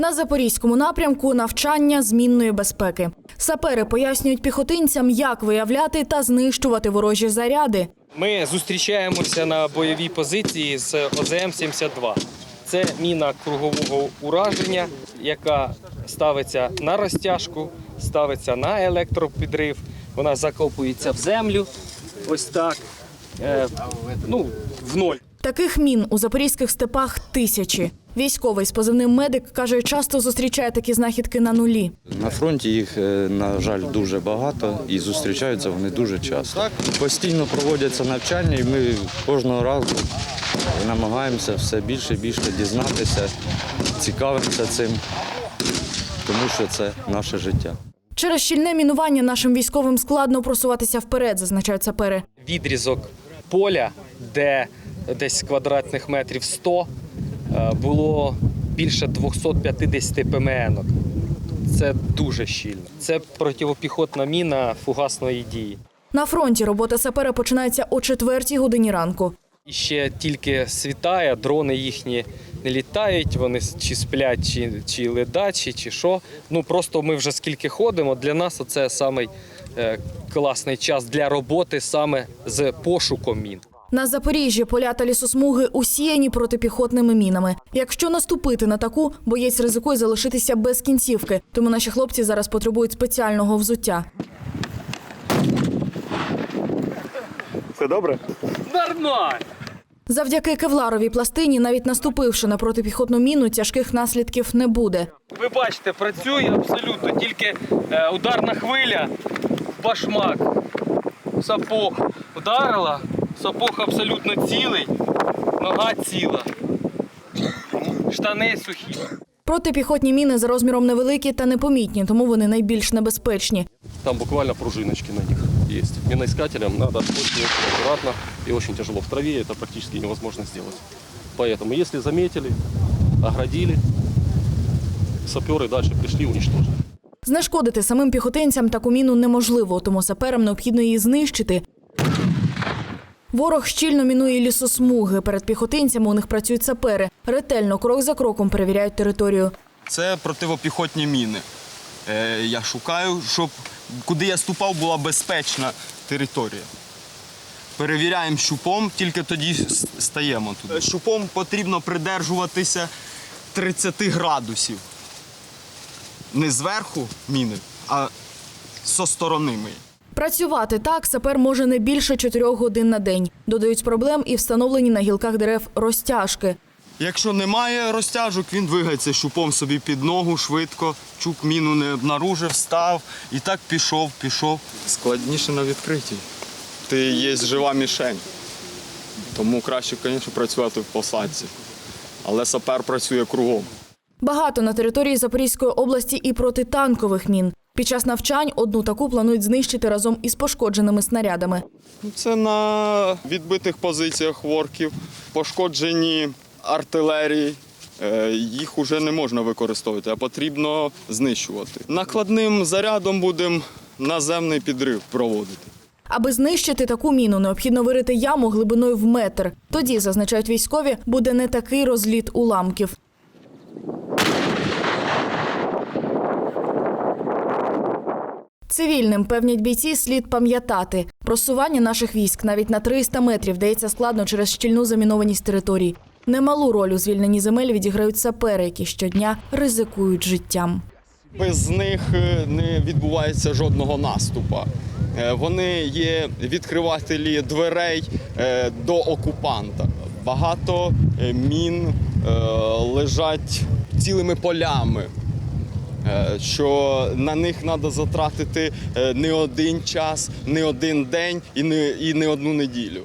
На запорізькому напрямку навчання змінної безпеки. Сапери пояснюють піхотинцям, як виявляти та знищувати ворожі заряди. Ми зустрічаємося на бойовій позиції з ОЗМ-72. Це міна кругового ураження, яка ставиться на розтяжку, ставиться на електропідрив. Вона закопується в землю. Ось так. Е, ну, в ноль. Таких мін у запорізьких степах тисячі. Військовий з позивним медик каже, часто зустрічає такі знахідки на нулі. На фронті їх, е, на жаль, дуже багато і зустрічаються вони дуже часто. Постійно проводяться навчання, і ми кожного разу намагаємося все більше і більше дізнатися, цікавимося цим, тому що це наше життя. Через щільне мінування нашим військовим складно просуватися вперед, зазначають сапери. Відрізок поля, де десь квадратних метрів 100, е, було більше 250 ПМН. Це дуже щільно. Це противопіхотна міна фугасної дії. На фронті робота сапера починається о четвертій годині ранку. І ще тільки світає, дрони їхні не літають, вони чи сплять, чи, чи ледачі, чи що. Ну просто ми вже скільки ходимо. Для нас це самий е, класний час для роботи саме з пошуком мін. На Запоріжжі поля та лісосмуги усіяні протипіхотними мінами. Якщо наступити на таку, боєць ризикує залишитися без кінцівки. Тому наші хлопці зараз потребують спеціального взуття. Все добре? Нормально! Завдяки кевларовій пластині, навіть наступивши на протипіхотну міну, тяжких наслідків не буде. Ви бачите, працює абсолютно тільки е, ударна хвиля, башмак, сапог ударила, сапог абсолютно цілий, нога ціла, штани сухі. Протипіхотні міни за розміром невеликі та непомітні, тому вони найбільш небезпечні. Там буквально пружиночки на них есть. Миноискателям надо очень, очень аккуратно и очень тяжело. В траве это практически невозможно сделать. Поэтому, если заметили, оградили, саперы дальше пришли, уничтожили. Знешкодити самим піхотинцям таку міну неможливо, тому саперам необхідно її знищити. Ворог щільно мінує лісосмуги. Перед піхотинцями у них працюють сапери. Ретельно, крок за кроком перевіряють територію. Це противопіхотні міни. Е, я шукаю, щоб куди я ступав, була безпечна територія. Перевіряємо щупом, тільки тоді стаємо туди. Щупом потрібно придержуватися 30 градусів. Не зверху міни, а зі сторони ми. Працювати так сапер може не більше чотирьох годин на день. Додають проблем і встановлені на гілках дерев розтяжки. Якщо немає розтяжок, він двигається щупом собі під ногу швидко, чук міну не обнаружив, став і так пішов, пішов. Складніше на відкритій. Ти є жива мішень. Тому краще, звісно, працювати в посадці. Але сапер працює кругом. Багато на території Запорізької області і протитанкових мін. Під час навчань одну таку планують знищити разом із пошкодженими снарядами. Це на відбитих позиціях ворків, пошкоджені артилерії. Е, Їх вже не можна використовувати, а потрібно знищувати. Накладним зарядом будемо наземний підрив проводити. Аби знищити таку міну, необхідно вирити яму глибиною в метр. Тоді, зазначають військові, буде не такий розліт уламків. Цивільним певнять бійці слід пам'ятати. Просування наших військ навіть на 300 метрів дається складно через щільну замінованість територій. Немалу роль у звільненні земель відіграють сапери, які щодня ризикують життям. Без них е, не відбувається жодного наступу. Е, Вони є відкривателі дверей е, до окупанта. Багато мін лежать цілими полями. Е, Що на них треба затратити е, не один час, не один день і не, і не одну неділю.